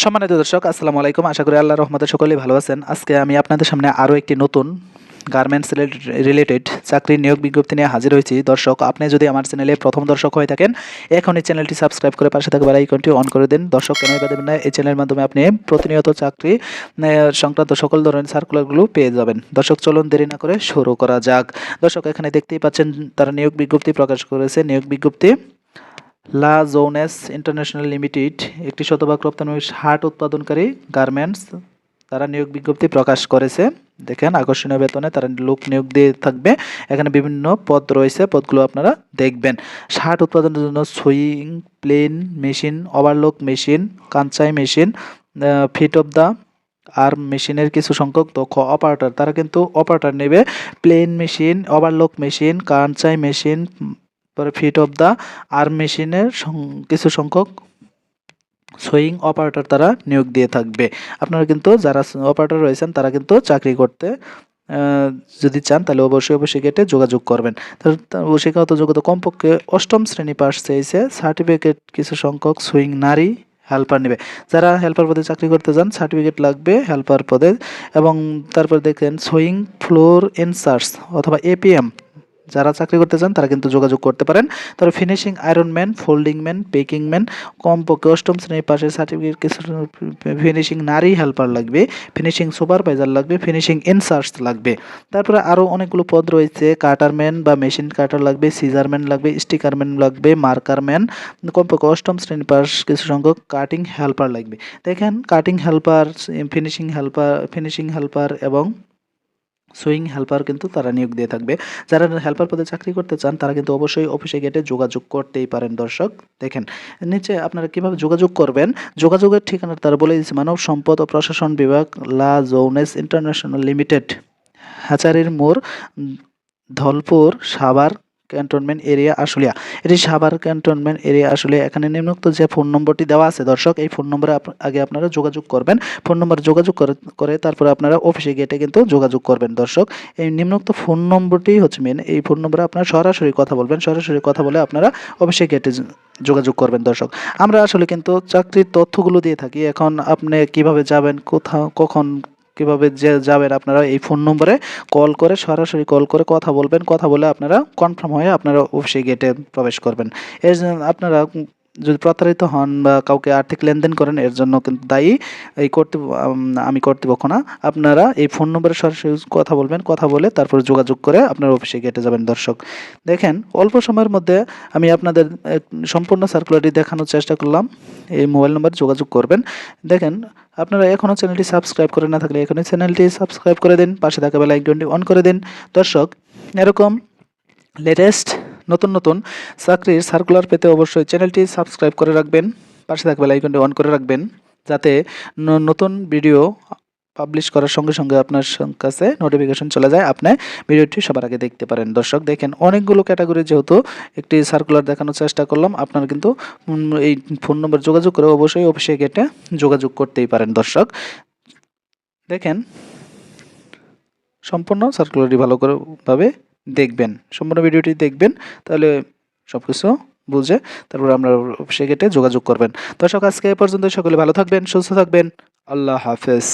সম্মানিত দর্শক, আসসালামু আলাইকুম। আশা করি আল্লাহ রহমতে সকলেই ভালো আছেন। আজকে আমি আপনাদের সামনে আরও একটি নতুন গার্মেন্টস রিলেটেড চাকরির নিয়োগ বিজ্ঞপ্তি নিয়ে হাজির হয়েছি। দর্শক, আপনি যদি আমার চ্যানেলে প্রথম দর্শক হয়ে থাকেন এখন এই চ্যানেলটি সাবস্ক্রাইব করে পাশে থাকা আইকনটি অন করে দিন। দর্শক, কেন দেবেন না, এই চ্যানেলের মাধ্যমে আপনি প্রতিনিয়ত চাকরি সংক্রান্ত সকল ধরনের সার্কুলারগুলো পেয়ে যাবেন। দর্শক, চলুন দেরি না করে শুরু করা যাক। দর্শক, এখানে দেখতেই পাচ্ছেন, তারা নিয়োগ বিজ্ঞপ্তি প্রকাশ করেছে। নিয়োগ বিজ্ঞপ্তি লা জোনেস ইন্টারন্যাশনাল লিমিটেড, একটি শতভাগ রপ্তানি হাট উৎপাদনকারী গার্মেন্টস, তারা নিয়োগ বিজ্ঞপ্তি প্রকাশ করেছে। দেখেন, আকর্ষণীয় বেতনে তারা লোক নিয়োগ দিয়ে থাকবে। এখানে বিভিন্ন পদ রয়েছে, পদগুলো আপনারা দেখবেন। শার্ট উৎপাদনের জন্য sewing plain machine, overlock machine Kansai machine fit of the আর মেশিনের কিছু সংখ্যক দক্ষ অপারেটর। তারা কিন্তু অপারেটর নেবে। Plain machine, overlock machine Kansai machine পরে ফিট অফ দ্য আর্ম মেশিনের কিছু সংখ্যক সুইং অপারেটর তারা নিয়োগ দিয়ে থাকবে। আপনারা কিন্তু যারা অপারেটর রয়েছেন, তারা কিন্তু চাকরি করতে যদি চান, তাহলে অবশ্যই অবশ্যই গেটে যোগাযোগ করবেন। শিক্ষাগত যোগ্যতা কমপক্ষে অষ্টম শ্রেণি পাস চেয়েছে সার্টিফিকেট কিছু সংখ্যক সুইং নারী হেল্পার নেবে। যারা হেল্পার পদে চাকরি করতে যান সার্টিফিকেট লাগবে হেল্পার পদে এবং তারপর দেখেন সুইং ফ্লোর ইনসার্টস অথবা এপিএম যারা চাকরি করতে চান, তারা কিন্তু যোগাযোগ করতে পারেন। তারপর finishing iron man folding man packing man কমপক্ষে অষ্টম শ্রেণির পাশে সার্টিফিকেট কিছু ফিনিশিং নারী হেল্পার লাগবে ফিনিশিং সুপারভাইজার লাগবে ফিনিশিং ইনসার্টস লাগবে। তারপরে আরও অনেকগুলো পদ রয়েছে কাটারম্যান বা মেশিন কাটার লাগবে সিজারম্যান লাগবে স্টিকারম্যান লাগবে মার্কারম্যান কমপক্ষে অষ্টম শ্রেণির পাশ কিছু সংখ্যক কাটিং হেল্পার লাগবে। দেখেন cutting helper finishing helper finishing helper এবং সুইং হেল্পার কিন্তু তারা নিয়োগ দিয়ে থাকবে। যারা হেল্পার পদে চাকরি করতে চান, তারা কিন্তু অবশ্যই অফিসে গেটে যোগাযোগ করতেই পারেন, দর্শক। দেখেন, নিচে আপনারা কীভাবে যোগাযোগ করবেন? যোগাযোগের ঠিকানা তারা বলে দিচ্ছে মানব সম্পদ ও প্রশাসন বিভাগ, লা জৌনেস ইন্টারন্যাশনাল লিমিটেড, হাচারির মোর ধলপুর, সাভার ক্যান্টনমেন্ট এরিয়া আশুলিয়া এটি সাভার ক্যান্টনমেন্ট এরিয়া আসলে এখানে নিম্নোক্ত যে ফোন নম্বরটি দেওয়া আছে দর্শক, এই ফোন নম্বরে আগে আপনারা যোগাযোগ করবেন। ফোন নম্বর যোগাযোগ করে তারপরে আপনারা অফিসে গেটে কিন্তু যোগাযোগ করবেন দর্শক। এই নিম্নোক্ত ফোন নম্বরটি হচ্ছে মেন এই ফোন নম্বরে আপনারা সরাসরি কথা বলবেন। সরাসরি কথা বলে আপনারা অফিসে গেটে যোগাযোগ করবেন দর্শক। আমরা আসলে কিন্তু চাকরির তথ্যগুলো দিয়ে থাকি। এখন আপনি কীভাবে যাবেন, কোথাও, কখন কীভাবে যে যাবেন আপনারা এই ফোন নম্বরে কল করে, সরাসরি কল করে কথা বলবেন। কথা বলে আপনারা কনফার্ম হয়ে আপনারা অফিসে গেটে প্রবেশ করবেন। এর আপনারা যদি প্রতারিত হন বা কাউকে আর্থিক লেনদেন করেন, এর জন্য কিন্তু দায়ী এই কর্তৃ আমি কর্তৃপক্ষ না। আপনারা এই ফোন নম্বরে সরাসরি কথা বলবেন, কথা বলে তারপর যোগাযোগ করে আপনার অফিসে গেটে যাবেন দর্শক। দেখেন, অল্প সময়ের মধ্যে আমি আপনাদের সম্পূর্ণ সার্কুলারটি দেখানোর চেষ্টা করলাম। এই মোবাইল নম্বরে যোগাযোগ করবেন। দেখেন, আপনারা এখনও চ্যানেলটি সাবস্ক্রাইব করে না থাকলে এখনই চ্যানেলটি সাবস্ক্রাইব করে দিন, পাশে থাকা বেলা আইকনটি অন করে দিন। দর্শক, এরকম লেটেস্ট নতুন নতুন চাকরির সার্কুলার পেতে অবশ্যই চ্যানেলটি সাবস্ক্রাইব করে রাখবেন, পাশে থাকা বেলা আইকনটি অন করে রাখবেন, যাতে নতুন ভিডিও পাবলিশ করার সঙ্গে সঙ্গে আপনার কাছে নোটিফিকেশন চলে যায়। আপনি ভিডিওটি সবার আগে দেখতে পারেন। দর্শক, দেখেন অনেকগুলো ক্যাটাগরি যেহেতু একটি সার্কুলার দেখানোর চেষ্টা করলাম, আপনার কিন্তু এই ফোন নম্বর যোগাযোগ করে অবশ্যই অফিসে গেটে যোগাযোগ করতেই পারেন। দর্শক, দেখেন, সম্পূর্ণ সার্কুলারটি ভালো করেভাবে দেখবেন, সম্পূর্ণ ভিডিওটি দেখবেন, তাহলে সব কিছু বুঝে তারপর আমরা গেটে যোগাযোগ করবেন। দর্শক, আজকে এ পর্যন্ত সকলে ভালো থাকবেন, সুস্থ থাকবেন। আল্লাহ হাফেজ।